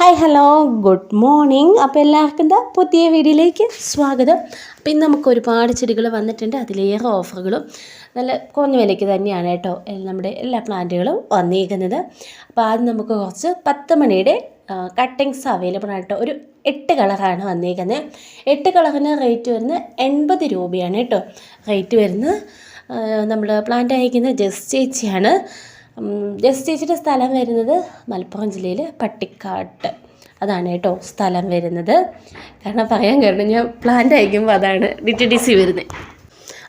Hi hello good morning അപ്പോൾ എല്ലാവർക്കും എന്താ പുതിയ വീഡിയോയിലേക്ക് സ്വാഗതം. അപ്പോൾ ഇന്ന് നമുക്ക് ഒരുപാട് ചെടികൾ വന്നിട്ടുണ്ട്. അതിലേറെ ഓഫറുകളും നല്ല കുറഞ്ഞ വിലയ്ക്ക് തന്നെയാണ് കേട്ടോ നമ്മുടെ എല്ലാ പ്ലാന്റുകളും വന്നിരിക്കുന്നത് അപ്പോൾ ആദ്യം നമുക്ക് കുറച്ച് പത്ത് മണിയുടെ കട്ടിങ്സ് അവൈലബിൾ ആണ് കേട്ടോ. ഒരു എട്ട് കളറാണ് വന്നിരിക്കുന്നത് എട്ട് കളറിന് റേറ്റ് വരുന്നത് എൺപത് രൂപയാണ് കേട്ടോ. റേറ്റ് വരുന്നത് നമ്മൾ പ്ലാന്റ് അയക്കുന്ന ജസ്റ്റ് ചേച്ചിയാണ്. ഉം, ജസ് ചേച്ചിയുടെ സ്ഥലം വരുന്നത് മലപ്പുറം ജില്ലയിൽ പട്ടിക്കാട്ട്. അതാണ് കേട്ടോ സ്ഥലം വരുന്നത്. കാരണം പറയാൻ കാരണം ഞാൻ പ്ലാന്റ് അയക്കുമ്പോൾ അതാണ് ഡി ടി ഡി സി വരുന്നത്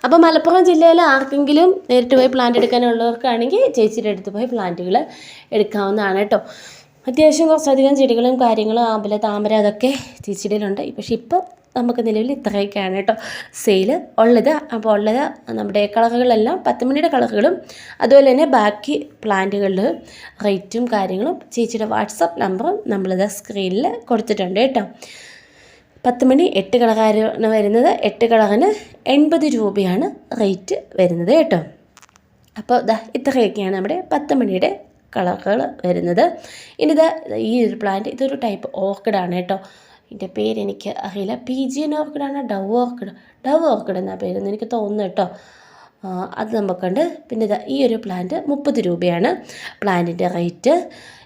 അപ്പോൾ മലപ്പുറം ജില്ലയിൽ ആർക്കെങ്കിലും നേരിട്ട് പോയി പ്ലാന്റ് എടുക്കാനുള്ളവർക്കാണെങ്കിൽ ചേച്ചിയുടെ അടുത്ത് പോയി പ്ലാന്റുകൾ എടുക്കാവുന്നതാണ് കേട്ടോ. അത്യാവശ്യം കുറച്ചധികം ചെടികളും കാര്യങ്ങളും ആമ്പല താമര അതൊക്കെ ചേച്ചിയുടെയിലുണ്ട്. പക്ഷേ ഇപ്പം നമുക്ക് നിലവിൽ ഇത്രയൊക്കെയാണ് കേട്ടോ. സെയിൽ ഉള്ളത്. അപ്പോൾ ഉള്ളത് നമ്മുടെ കളറുകളെല്ലാം പത്ത് മണിയുടെ കളറുകളും അതുപോലെ തന്നെ ബാക്കി പ്ലാന്റുകളിൽ റേറ്റും കാര്യങ്ങളും ചേച്ചിയുടെ വാട്സപ്പ് നമ്പറും നമ്മളിത് സ്ക്രീനിൽ കൊടുത്തിട്ടുണ്ട് കേട്ടോ. പത്ത് മണി എട്ട് കളകാരാണ് വരുന്നത്. എട്ട് കളറിന് എൺപത് രൂപയാണ് റേറ്റ് വരുന്നത് കേട്ടോ. അപ്പോൾ ദാ ഇത്രയൊക്കെയാണ് നമ്മുടെ പത്ത് മണിയുടെ കളറുകൾ വരുന്നത്. ഇനി ഇതാ ഈ ഒരു പ്ലാന്റ് ഇതൊരു ടൈപ്പ് ഓർക്കിഡാണ് കേട്ടോ. ഇതിന്റെ പേര് എനിക്ക് അറിയില്ല. പി ജി എൻ ഓർക്കിഡാണ് ഡവ് ഓർക്കിഡ് ഡവ് ഓർക്കിഡ് എന്നാ പേരെന്ന് എനിക്ക് തോന്നുന്നു കേട്ടോ. അത് നമുക്കുണ്ട് പിന്നെ ഇതാ ഈ ഒരു പ്ലാന്റ് മുപ്പത് രൂപയാണ്. പ്ലാന്റിന്റെ റേറ്റ്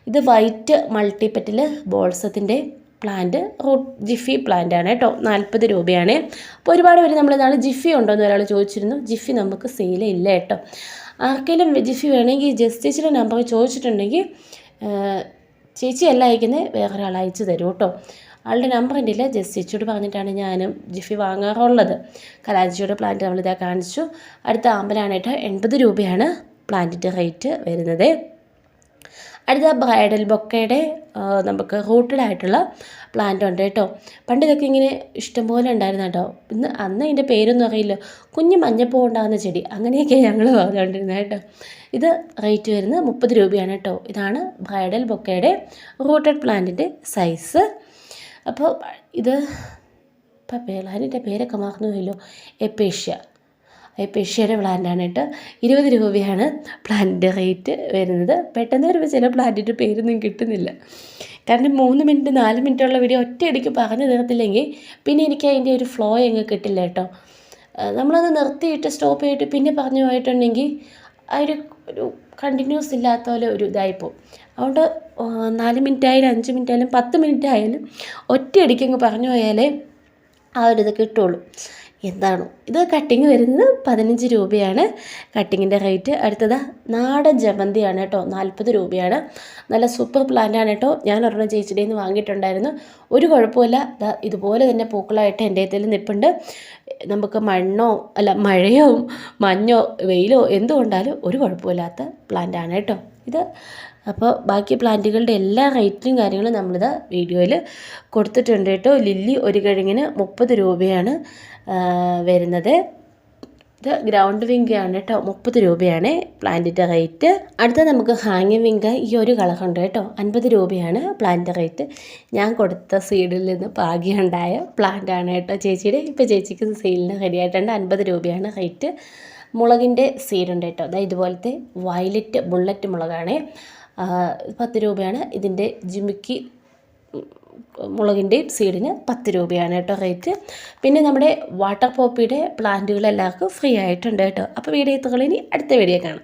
ഇത് വൈറ്റ് മൾട്ടിപ്പറ്റിൽ ബോൾസത്തിന്റെ പ്ലാന്റ് റൂട്ട് ജിഫി പ്ലാന്റ് ആണ് കേട്ടോ നാൽപ്പത് രൂപയാണ്. അപ്പോൾ ഒരുപാട് പേര് നമ്മൾ ഇതാണ് ജിഫി ഉണ്ടോ എന്ന് ഒരാൾ ചോദിച്ചിരുന്നു. ജിഫി നമുക്ക് സെയിൽ ഇല്ല കേട്ടോ. ആർക്കെങ്കിലും ജിഫി വേണമെങ്കിൽ ജസ്റ്റ് ചേച്ചിയുടെ നമ്പർ ചോദിച്ചിട്ടുണ്ടെങ്കിൽ ചേച്ചി അല്ല അയക്കുന്നത് വേറൊരാൾ അയച്ചു തരും കേട്ടോ. ആളുടെ നമ്പർ എന്റെ ഇല്ല? ജസ്റ്റ് ചേച്ചിയോട് പറഞ്ഞിട്ടാണ് ഞാനും ജിഫി വാങ്ങാറുള്ളത്. കലാജിയുടെ പ്ലാന്റ് നമ്മളിതാ കാണിച്ചു. അടുത്ത ആമ്പലാനായിട്ട് എൺപത് രൂപയാണ് പ്ലാന്റിന്റെ റേറ്റ് വരുന്നത്. അടുത്ത ബ്രൈഡൽ ബൊക്കയുടെ നമുക്ക് റൂട്ടഡ് ആയിട്ടുള്ള പ്ലാന്റ് ഉണ്ട് കേട്ടോ. പണ്ട് ഇതൊക്കെ ഇങ്ങനെ ഇഷ്ടംപോലെ ഉണ്ടായിരുന്നു കേട്ടോ. ഇന്ന് അന്ന് അതിന്റെ പേരൊന്നും അറിയില്ല. കുഞ്ഞ് മഞ്ഞപ്പൂ ഉണ്ടാകുന്ന ചെടി അങ്ങനെയൊക്കെ ഞങ്ങൾ പറഞ്ഞുകൊണ്ടിരുന്നത് കേട്ടോ. ഇത് റേറ്റ് വരുന്നത് മുപ്പത് രൂപയാണ് കേട്ടോ. ഇതാണ് ബ്രൈഡൽ ബൊക്കയുടെ റൂട്ടഡ് പ്ലാന്റിന്റെ സൈസ് അപ്പോൾ ഇത് ഇപ്പം പേളാനിന്റെ പേരൊക്കെ മറന്നുപോയല്ലോ എപ്പേഷ്യ എപ്പേഷ്യയുടെ പ്ലാന്റാണ് കേട്ടോ. ഇരുപത് രൂപയാണ് പ്ലാന്റിന്റെ റേറ്റ് വരുന്നത്. പെട്ടെന്ന് വരുമ്പോൾ ചില പ്ലാന്റിന്റെ പേരൊന്നും കിട്ടുന്നില്ല. കാരണം മൂന്ന് മിനിറ്റ് നാല് മിനിറ്റുള്ള വീഡിയോ ഒറ്റയടിക്ക് പറഞ്ഞു തീർത്തില്ലെങ്കിൽ പിന്നെ എനിക്ക് അതിന്റെ ഒരു ഫ്ലോ അങ്ങ് കിട്ടില്ല കേട്ടോ. നമ്മളത് നിർത്തിയിട്ട് സ്റ്റോപ്പ് ചെയ്തിട്ട് പിന്നെ പറഞ്ഞു പോയിട്ടുണ്ടെങ്കിൽ ഒരു ഒരു കണ്ടിന്യൂസ് ഇല്ലാത്ത പോലെ ഒരു ഇതായിപ്പോവും. അതുകൊണ്ട് നാല് മിനിറ്റ് ആയാലും അഞ്ച് മിനിറ്റ് ആയാലും പത്ത് മിനിറ്റ് ആയാലും ഒറ്റയടിക്കങ്ങ് പറഞ്ഞു പോയാലേ ആ ഒരു ഇത് കിട്ടുള്ളൂ. എന്താണോ? ഇത് കട്ടിങ് വരുന്നത് പതിനഞ്ച് രൂപയാണ്. കട്ടിങ്ങിന്റെ റേറ്റ് അടുത്തത് നാടൻ ജമന്തിയാണ് കേട്ടോ. നാൽപ്പത് രൂപയാണ്. നല്ല സൂപ്പർ പ്ലാന്റാണ് കേട്ടോ. ഞാൻ ഒരെണ്ണം ചേച്ചിയുടെ നിന്ന് വാങ്ങിയിട്ടുണ്ടായിരുന്നു. ഒരു കുഴപ്പമില്ല. ഇതുപോലെ തന്നെ പൂക്കളായിട്ട് എന്റെ ഇതിൽ നിൽപ്പുണ്ട് നമുക്ക് മണ്ണോ അല്ല മഴയോ മഞ്ഞോ വെയിലോ എന്തുകൊണ്ടാലും ഒരു കുഴപ്പമില്ലാത്ത പ്ലാന്റാണ് കേട്ടോ. ഇത്. അപ്പോൾ ബാക്കി പ്ലാന്റുകളുടെ എല്ലാ റേറ്റിനും കാര്യങ്ങളും നമ്മളിത് വീഡിയോയിൽ കൊടുത്തിട്ടുണ്ട് കേട്ടോ. ലില്ലി ഒരു കിഴങ്ങിന് മുപ്പത് രൂപയാണ് വരുന്നത്. ഇത് ഗ്രൗണ്ട് വിങ്കയാണ് കേട്ടോ മുപ്പത് രൂപയാണ് പ്ലാന്റിന്റെ റേറ്റ്. അടുത്ത നമുക്ക് ഹാങ്ങിങ് വിങ്ക ഈ ഒരു കളറുണ്ട് കേട്ടോ അൻപത് രൂപയാണ് പ്ലാന്റിന്റെ റേറ്റ്. ഞാൻ കൊടുത്ത സീഡിൽ നിന്ന് പാകിയുണ്ടായ പ്ലാന്റാണ് കേട്ടോ ചേച്ചിയുടെ. ഇപ്പോൾ ചേച്ചിക്ക് സെയിലിന് റെഡിയായിട്ടുണ്ട് അൻപത് രൂപയാണ് റേറ്റ്. മുളകിന്റെ സീഡുണ്ട് കേട്ടോ. അതായത് ഇതുപോലത്തെ വയലറ്റ് ബുള്ളറ്റ് മുളകാണ്. പത്ത് രൂപയാണ്. ഇതിന്റെ ജിമിക്കി മുളകിന്റെയും സീഡിന് പത്ത് രൂപയാണ് കേട്ടോ റേറ്റ് പിന്നെ നമ്മുടെ വാട്ടർ പോപ്പിയുടെ പ്ലാന്റുകൾ എല്ലാവർക്കും ഫ്രീ ആയിട്ടുണ്ട് കേട്ടോ. അപ്പോൾ വീഡിയോ എത്തുകളിനി അടുത്ത വീഡിയോ കാണാം.